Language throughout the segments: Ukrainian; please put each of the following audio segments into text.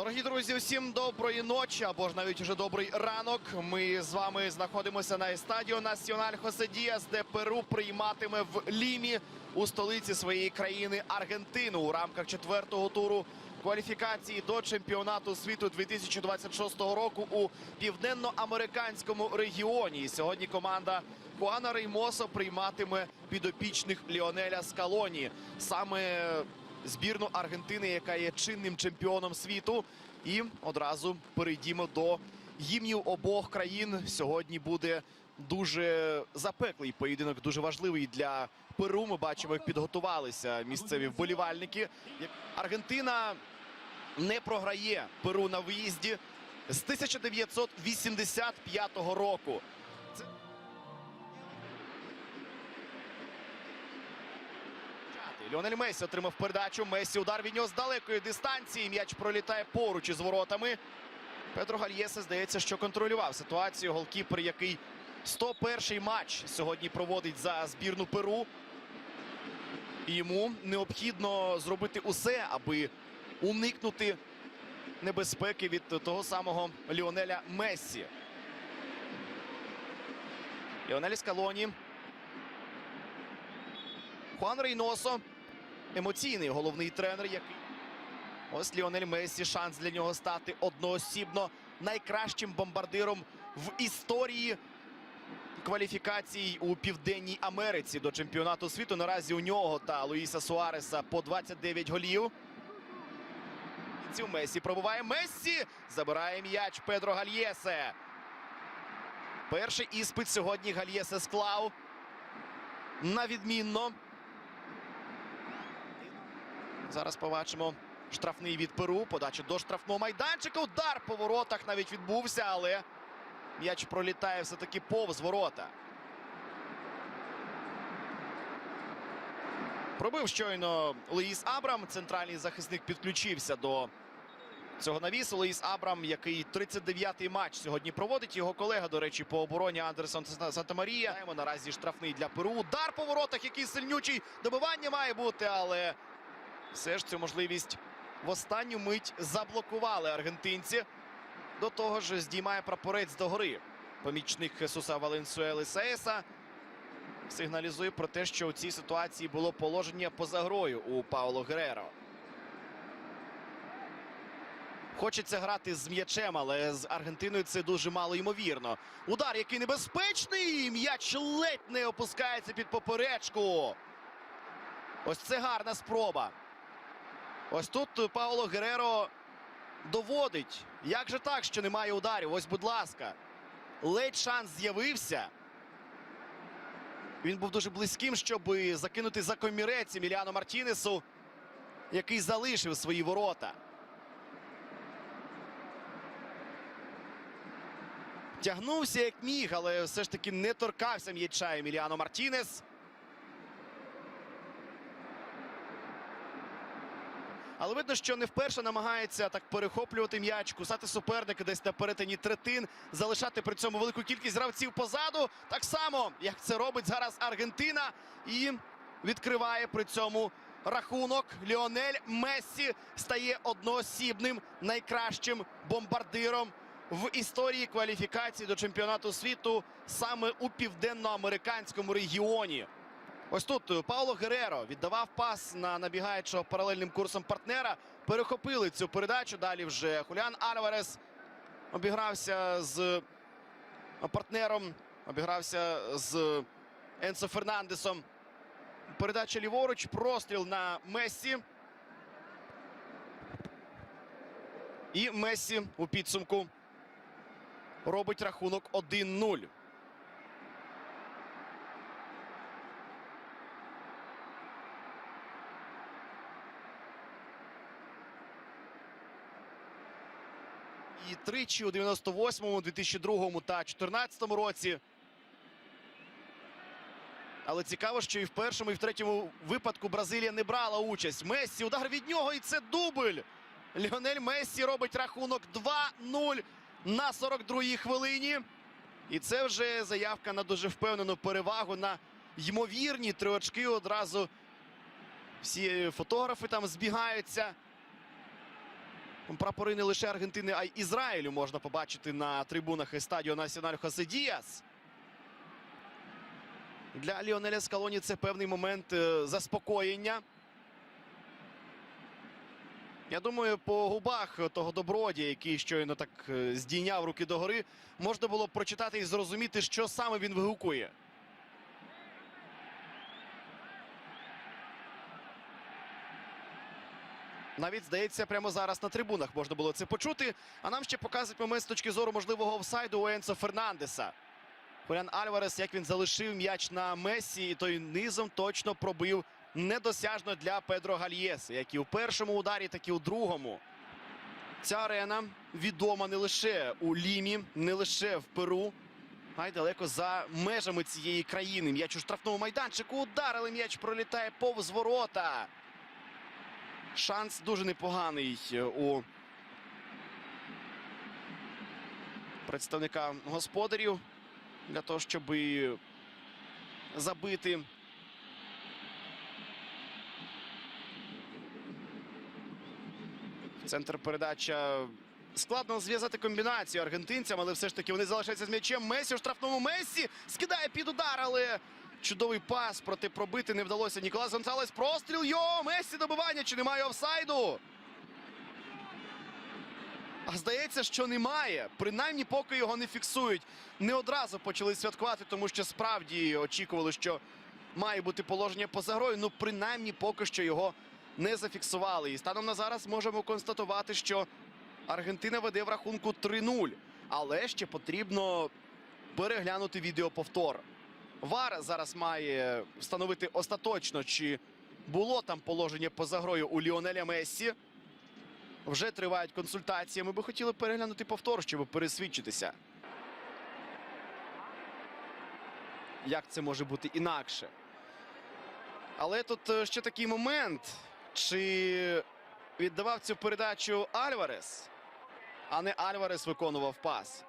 Дорогі друзі, усім доброї ночі або ж навіть уже добрий ранок. Ми з вами знаходимося на естадіо Національ Хоседіас, де Перу прийматиме в Лімі у столиці своєї країни Аргентину у рамках четвертого туру кваліфікації до чемпіонату світу 2026 року у південно-американському регіоні. Сьогодні команда Хуана Реймосо прийматиме підопічних Ліонеля Скалоні. Саме збірну Аргентини, яка є чинним чемпіоном світу. І одразу перейдімо до гімнів обох країн. Сьогодні буде дуже запеклий поєдинок, дуже важливий для Перу. Ми бачимо, як підготувалися місцеві вболівальники. Аргентина не програє Перу на виїзді з 1985 року. Ліонель Месі отримав передачу. Месі удар від нього з далекої дистанції. М'яч пролітає поруч із воротами. Петро Гальєсе здається, що контролював ситуацію. Голкіпер, який 101-й матч сьогодні проводить за збірну Перу. Йому необхідно зробити усе, аби уникнути небезпеки від того самого Ліонеля Мессі. Ліонель Скалоні. Хуан Рейносо. Емоційний головний тренер, який ось Ліонель Месі. Шанс для нього стати одноосібно найкращим бомбардиром в історії кваліфікацій у Південній Америці до чемпіонату світу. Наразі у нього та Луїса Суареса по 29 голів. Цю Месі пробуває Мессі. Забирає м'яч Педро Гальєсе. Перший іспит сьогодні Гальєсе склав. На відмінно. Зараз побачимо штрафний від Перу. Подача до штрафного майданчика. Удар по воротах навіть відбувся, але м'яч пролітає все-таки повз ворота. Пробив щойно Луїс Абрам. Центральний захисник підключився до цього навісу. Луїс Абрам, який 39-й матч сьогодні проводить. Його колега, до речі, по обороні Андерсон Сантамарія. Наразі штрафний для Перу. Удар по воротах, який сильнючий. Добивання має бути, але все ж цю можливість в останню мить заблокували аргентинці. До того ж, здіймає прапорець догори. Помічник Хесуса Валенсуели Сеєса сигналізує про те, що у цій ситуації було положення поза грою у Пауло Гереро. Хочеться грати з м'ячем, але з Аргентиною це дуже мало ймовірно. Удар, який небезпечний. М'яч ледь не опускається під поперечку. Ось це гарна спроба. Ось тут Пауло Гереро доводить. Як же так, що немає ударів? Ось, будь ласка. Ледь шанс з'явився. Він був дуже близьким, щоб закинути за комірець Еміліану Мартінесу, який залишив свої ворота. Тягнувся як міг, але все ж таки не торкався м'яча Еміліано Мартінес. Але видно, що не вперше намагається так перехоплювати м'яч, кусати суперника десь на перетині третин, залишати при цьому велику кількість гравців позаду. Так само, як це робить зараз Аргентина. І відкриває при цьому рахунок. Ліонель Мессі стає одноосібним найкращим бомбардиром в історії кваліфікації до чемпіонату світу саме у південноамериканському регіоні. Ось тут Пауло Гереро віддавав пас на набігаючого паралельним курсом партнера. Перехопили цю передачу. Далі вже Хуліан Альварес обігрався з партнером, обігрався з Енсо Фернандесом. Передача ліворуч, простріл на Мессі. І Мессі у підсумку робить рахунок 1-0. І тричі у 98-му, 2002-му та 2014 році. Але цікаво, що і в першому, і в третьому випадку Бразилія не брала участь. Мессі удар від нього, і це дубль. Ліонель Мессі робить рахунок 2-0 на 42-й хвилині. І це вже заявка на дуже впевнену перевагу на ймовірні три очки. Одразу всі фотографи там збігаються. Прапори не лише Аргентини, а й Ізраїлю можна побачити на трибунах Естадіо Національ Хосе Діас. Для Ліонеля Скалоні це певний момент е, заспокоєння. Я думаю, по губах того добродія, який щойно так е, здійняв руки догори, можна було прочитати і зрозуміти, що саме він вигукує. Навіть здається, прямо зараз на трибунах можна було це почути. А нам ще показують момент з точки зору можливого офсайду у Енсо Фернандеса. Хулян Альварес, як він залишив м'яч на Месі, і той низом точно пробив недосяжно для Педро Гальєса, як і у першому ударі, так і у другому. Ця арена відома не лише у Лімі, не лише в Перу, а й далеко за межами цієї країни. М'яч у штрафному майданчику ударили. М'яч пролітає повз ворота. Шанс дуже непоганий у представника господарів для того, щоб забити. Центр передача. Складно зв'язати комбінацію аргентинцям, але все ж таки вони залишаються з м'ячем. Месі у штрафному Месі скидає під удар, але чудовий пас проти пробити не вдалося. Ніколас Гонсалес простріл. Йо! Месі добивання. Чи немає офсайду? А здається, що немає. Принаймні, поки його не фіксують. Не одразу почали святкувати, тому що справді очікували, що має бути положення поза грою. Ну, принаймні, поки що його не зафіксували. І станом на зараз можемо констатувати, що Аргентина веде в рахунку 3-0. Але ще потрібно переглянути відеоповтор. Вар зараз має встановити остаточно, чи було там положення поза грою у Ліонеля Мессі. Вже тривають консультації. Ми би хотіли переглянути повтор, щоб пересвідчитися. Як це може бути інакше? Але тут е, ще такий момент. Чи віддавав цю передачу Альварес, а не Альварес виконував пас?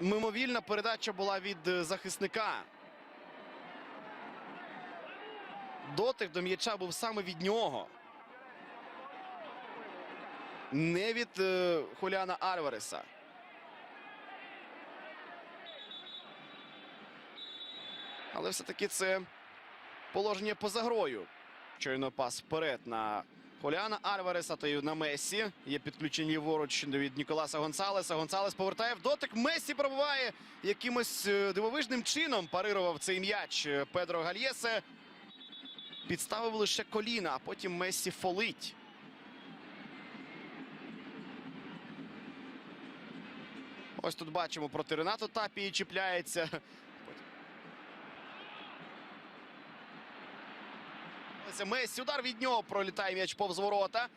Мимовільна передача була від е, захисника. Дотик до м'яча був саме від нього. Не від е, Хуляна Альвареса. Але все-таки це положення поза грою. Щойно пас вперед на Хуляна Альвареса та й на Месі. Є підключення ліворуч від Ніколаса Гонсалеса. Гонсалес повертає в дотик. Месі пробиває якимось е, дивовижним чином. Парирував цей м'яч е, Педро Гальєсе. Підставив лише коліна, а потім Месі фолить. Ось тут бачимо проти Ренато Тапії чіпляється. Ось Месі удар від нього пролітає м'яч повз ворота.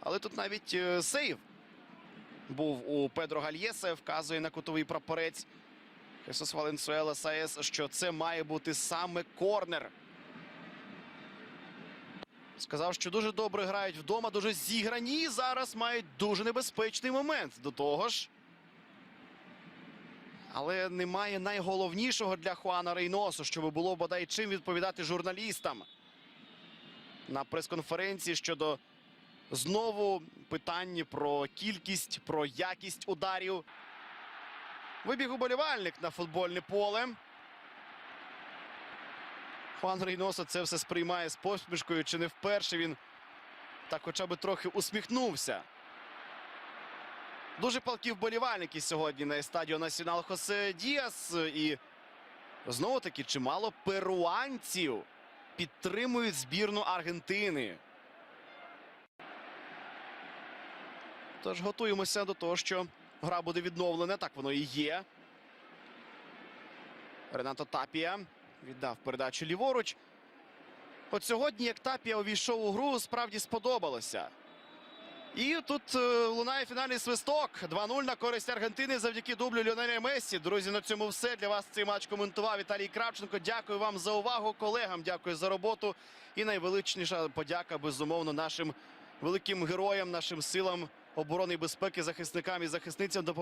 Але тут навіть е, сейв був у Педро Гальєсе. Вказує на кутовий прапорець Хесус Валенсуела Саес, що це має бути саме корнер. Сказав, що дуже добре грають вдома, дуже зіграні. І зараз мають дуже небезпечний момент. До того ж. Але немає найголовнішого для Хуана Рейносу, щоб було бодай чим відповідати журналістам на прес-конференції щодо знову питань про кількість, про якість ударів. Вибіг уболівальник на футбольне поле. Хуан Рейносо це все сприймає з посмішкою. Чи не вперше він так хоча б трохи усміхнувся. Дуже палкі вболівальники сьогодні на естадіо Націонал Хосе Діас. І знову таки чимало перуанців підтримують збірну Аргентини. Тож готуємося до того, що гра буде відновлена. Так воно і є. Ренато Тапія віддав передачу ліворуч. От сьогодні, як Тапія увійшов у гру, справді сподобалося. І тут е, лунає фінальний свисток. 2-0 на користь Аргентини завдяки дублю Ліонеля Мессі. Друзі, на цьому все. Для вас цей матч коментував Віталій Кравченко. Дякую вам за увагу. Колегам дякую за роботу. І найвеличніша подяка, безумовно, нашим великим героям, нашим силам оборони і безпеки, захисникам і захисницям.